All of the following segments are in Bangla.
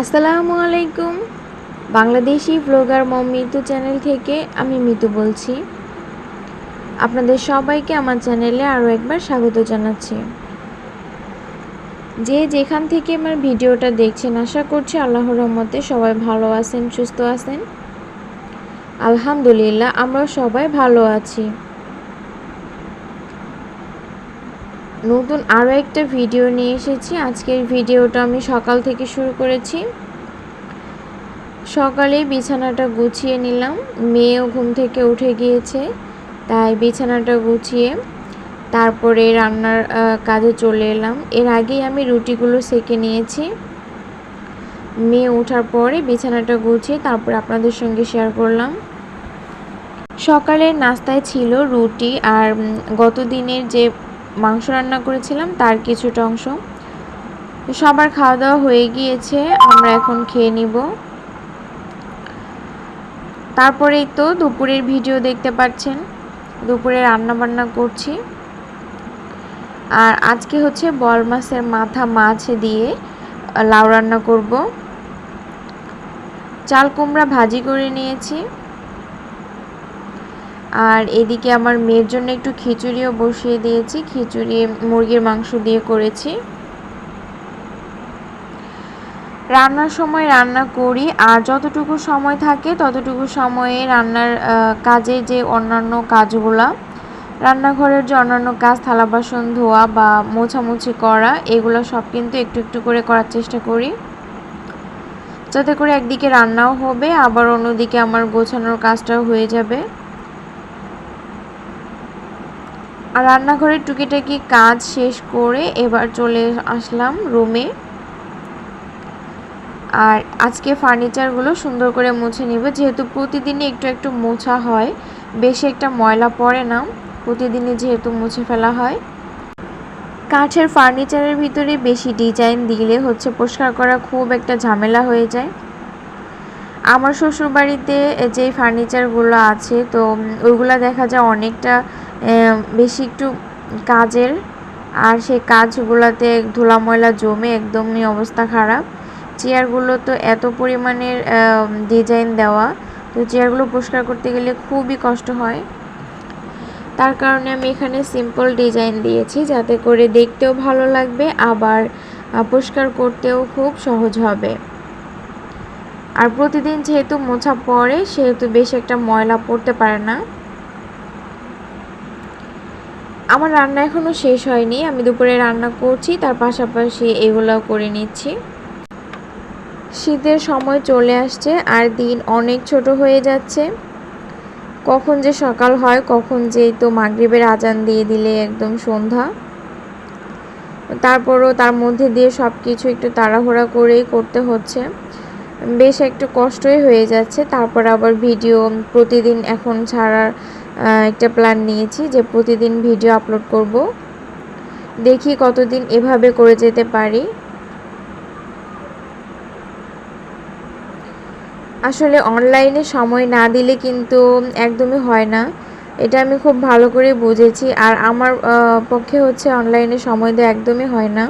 আসসালামু আলাইকুম। বাংলাদেশি ব্লগার মম মিতু চ্যানেল থেকে আমি মিতু বলছি। আপনাদের সবাইকে আমার চ্যানেলে আরও একবার স্বাগত জানাচ্ছি। যে যেখান থেকে আমার ভিডিওটা দেখছেন, আশা করছি আল্লাহ রহমতে সবাই ভালো আছেন, সুস্থ আছেন। আলহামদুলিল্লাহ আমরা সবাই ভালো আছি। নতুন আরও একটা ভিডিও নিয়ে এসেছি। আজকের ভিডিওটা আমি সকাল থেকে শুরু করেছি। সকালে বিছানাটা গুছিয়ে নিলাম। মেয়েও ঘুম থেকে উঠে গিয়েছে, তাই বিছানাটা গুছিয়ে তারপরে রান্নার কাজে চলে এলাম। এর আগেই আমি রুটিগুলো সেকে নিয়েছি। মেয়ে ওঠার পরে বিছানাটা গুছিয়ে তারপর আপনাদের সঙ্গে শেয়ার করলাম। সকালের নাস্তায় ছিল রুটি আর গত দিনের যে মাংস রান্না করেছিলাম, তার কিছুটা অংশ। সবার খাওয়া দাওয়া হয়ে গিয়েছে, আমরা এখন খেয়ে নিব। তারপরেই তো দুপুরের ভিডিও দেখতে পাচ্ছেন, দুপুরে রান্না বান্না করছি। আর আজকে হচ্ছে বল মাছের মাথা মাছ দিয়ে লাউ রান্না করব। চাল কুমড়া ভাজি করে নিয়েছি। আর এদিকে আমার মেয়ের জন্য একটু খিচুড়িও বসিয়ে দিয়েছি। খিচুড়ি, মুরগির মাংস দিয়ে করেছি। রান্নার সময় রান্না করি আর যতটুকু সময় থাকে ততটুকু সময়ে রান্নার কাজে যে অন্যান্য কাজগুলা, রান্নাঘরের যে অন্যান্য কাজ থালা বাসন ধোয়া বা মোছামুছি করা, এগুলো সব কিন্তু একটু একটু করে করার চেষ্টা করি। যাতে করে একদিকে রান্নাও হবে, আবার অন্যদিকে আমার গোছানোর কাজটাও হয়ে যাবে। আর রান্নাঘরের টুকিটাকি কাজ শেষ করে এবার চলে আসলাম রুমে। আর আজকে ফার্নিচারগুলো সুন্দর করে মুছে নিব। যেহেতু প্রতিদিনই একটু একটু মোছা হয়, বেশি একটা ময়লা পড়ে না, প্রতিদিনই যেহেতু মুছে ফেলা হয়। কাঠের ফার্নিচারের ভিতরে বেশি ডিজাইন দিলে হচ্ছে পরিষ্কার করা খুব একটা ঝামেলা হয়ে যায়। আমার শ্বশুরবাড়িতে যেই ফার্নিচারগুলো আছে, তো ওইগুলো দেখা যায় অনেকটা বেশি একটু কাজের। আর সেই কাজগুলোতে ধুলা ময়লা জমে একদমই অবস্থা খারাপ। চেয়ারগুলো তো এত পরিমাণের ডিজাইন দেওয়া। তো চেয়ারগুলো পরিষ্কার করতে গেলে খুবই কষ্ট হয়। তার কারণে আমি এখানে সিম্পল ডিজাইন দিয়েছি যাতে করে দেখতেও ভালো লাগবে, আবার পরিষ্কার করতেও খুব সহজ হবে। আর প্রতিদিন যেহেতু মোছা পড়ে সেহেতু বেশ একটা ময়লা পড়তে পারে না। আমার রান্না এখনও শেষ হয়নি, আমি দুপুরে রান্না করছি, তার পাশাপাশি এগুলোও করে নিচ্ছি। শীতের সময় চলে আসছে আর দিন অনেক ছোট হয়ে যাচ্ছে। কখন যে সকাল হয়, কখন যে তো মাগরীবের আজান দিয়ে দিলে একদম সন্ধ্যা। তারপরও তার মধ্যে দিয়ে সব কিছু একটু তাড়াহুড়া করেই করতে হচ্ছে। বেশ একটু কষ্টই হয়ে যাচ্ছে, তারপর আবার ভিডিও প্রতিদিন এখন ছাড়ার একটা প্ল্যান নিয়েছি যে প্রতিদিন ভিডিও আপলোড করব। দেখি কতদিন এভাবে করে যেতে পারি। আসলে অনলাইনে সময় না দিলে কিন্তু একদমই হয় না। এটা আমি খুব ভালো করে বুঝেছি। আর আমার পক্ষে হচ্ছে অনলাইনে সময় দেওয়া একদমই হয় না।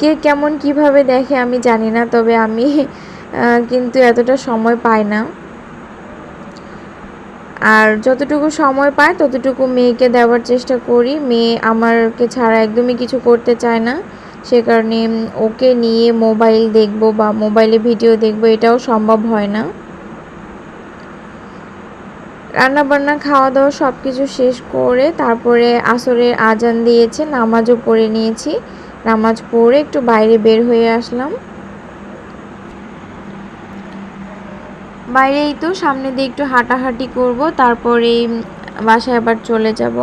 কে কেমন কীভাবে দেখে আমি জানি না, তবে আমি কিন্তু এতটা সময় পাই না। আর যতটুকু সময় পাই ততটুকু মেয়েকে দেওয়ার চেষ্টা করি। মেয়ে আমারকে ছাড়া একদমই কিছু করতে চায় না। সে কারণে ওকে নিয়ে মোবাইল দেখব বা মোবাইলে ভিডিও দেখব, এটাও সম্ভব হয় না। রান্নাবান্না খাওয়া দাওয়া সব কিছু শেষ করে তারপরে আসরের আজান দিয়েছে, নামাজও পড়ে নিয়েছি। নামাজ পড়ে একটু বাইরে বের হয়ে আসলাম। বাইরেই তো, সামনে দিয়ে একটু হাঁটাহাঁটি করব তারপরে বাসায় আবার চলে যাব।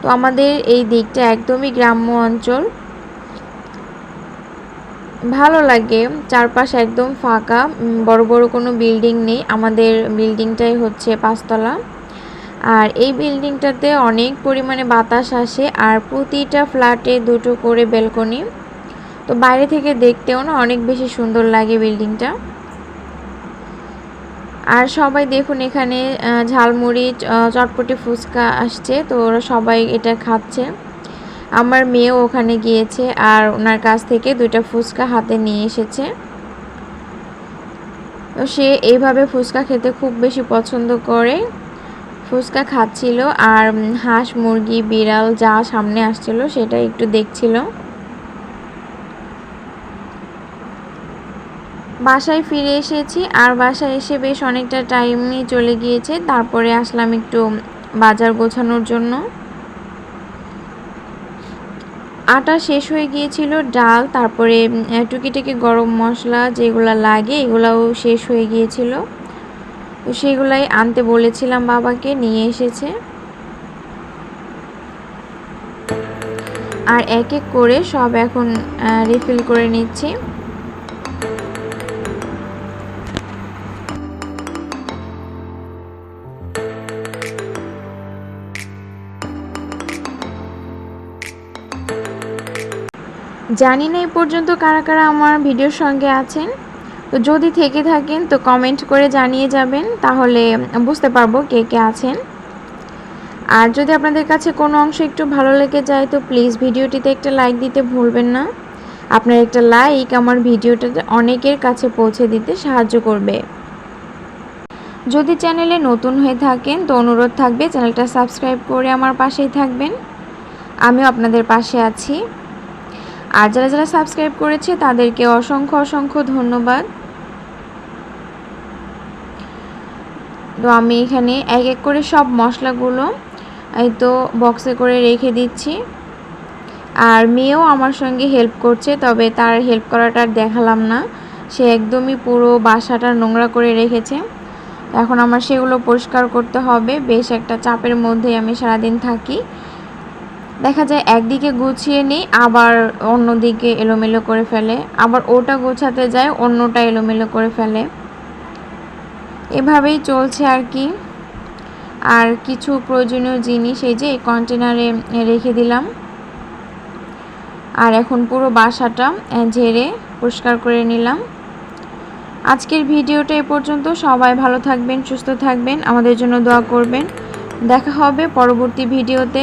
তো আমাদের এই দিকটা একদমই গ্রাম্য অঞ্চল। ভালো লাগে, চারপাশ একদম ফাঁকা বড় বড় কোনো বিল্ডিং নেই। আমাদের বিল্ডিংটাই হচ্ছে পাঁচতলা। আর এই বিল্ডিংটাতে অনেক পরিমাণে বাতাস আসে, আর প্রতিটা ফ্ল্যাটে দুটো করে বেলকনি তো বাইরে থেকে দেখতেও না অনেক বেশি সুন্দর লাগে বিল্ডিংটা। আর সবাই দেখুন এখানে ঝালমুড়ি চটপটি ফুচকা আসছে, তো ওরা সবাই এটা খাচ্ছে। আমার মেয়েও ওখানে গিয়েছে আর ওনার কাছ থেকে দুইটা ফুচকা হাতে নিয়ে এসেছে। তো সে এইভাবে ফুচকা খেতে খুব বেশি পছন্দ করে। ফুচকা খাচ্ছিল আর হাঁস, মুরগি, বিড়াল যা সামনে আসছিল সেটা একটু দেখছিল। বাসায় ফিরে এসেছি আর বাসায় এসে বেশ অনেকটা টাইমই চলে গিয়েছে। তারপরে আসলাম একটু বাজার গোছানোর জন্য। আটা শেষ হয়ে গিয়েছিল, ডাল, তারপরে টুকিটাকি গরম মশলা যেগুলো লাগে, এগুলাও শেষ হয়ে গিয়েছিল। তো সেগুলাই আনতে বলেছিলাম বাবাকে, নিয়ে এসেছে। আর এক এক করে সব এখন রিফিল করে নিচ্ছি। জানি না এই পর্যন্ত কারা কারা আমার ভিডিওর সঙ্গে আছেন। তো যদি থেকে থাকেন, তো কমেন্ট করে জানিয়ে যাবেন, তাহলে বুঝতে পারব কে কে আছেন। আর যদি আপনাদের কাছে কোনো অংশ একটু ভালো লেগে যায়, তো প্লিজ ভিডিওটিতে একটা লাইক দিতে ভুলবেন না। আপনার একটা লাইক আমার ভিডিওটাতে অনেকের কাছে পৌঁছে দিতে সাহায্য করবে। যদি চ্যানেলে নতুন হয়ে থাকেন, তো অনুরোধ থাকবে চ্যানেলটা সাবস্ক্রাইব করে আমার পাশেই থাকবেন। আমিও আপনাদের পাশে আছি। আর যারা যারা সাবস্ক্রাইব করেছে, তাদেরকে অসংখ্য অসংখ্য ধন্যবাদ। তো আমি এখানে এক এক করে সব মশলাগুলো, এই তো বক্সে করে রেখে দিচ্ছি। আর মেয়েও আমার সঙ্গে হেল্প করছে, তবে তার হেল্প করাটা দেখালাম না। সে একদমই পুরো বাসাটা নোংরা করে রেখেছে। এখন আমার সেগুলো পরিষ্কার করতে হবে। বেশ একটা চাপের মধ্যে আমি সারাদিন থাকি। দেখা যায় একদিকে গুছিয়ে নিই, আবার অন্যদিকে এলোমেলো করে ফেলে। আবার ওটা গোছাতে যায়, অন্যটা এলোমেলো করে ফেলে। এভাবেই চলছে আর কি। আর কিছু প্রয়োজনীয় জিনিস, এই যে এই কন্টেনারে রেখে দিলাম। আর এখন পুরো বাসাটা ঝেড়ে পরিষ্কার করে নিলাম। আজকের ভিডিওটা এ পর্যন্ত। সবাই ভালো থাকবেন, সুস্থ থাকবেন। আমাদের জন্য দোয়া করবেন। দেখা হবে পরবর্তী ভিডিওতে।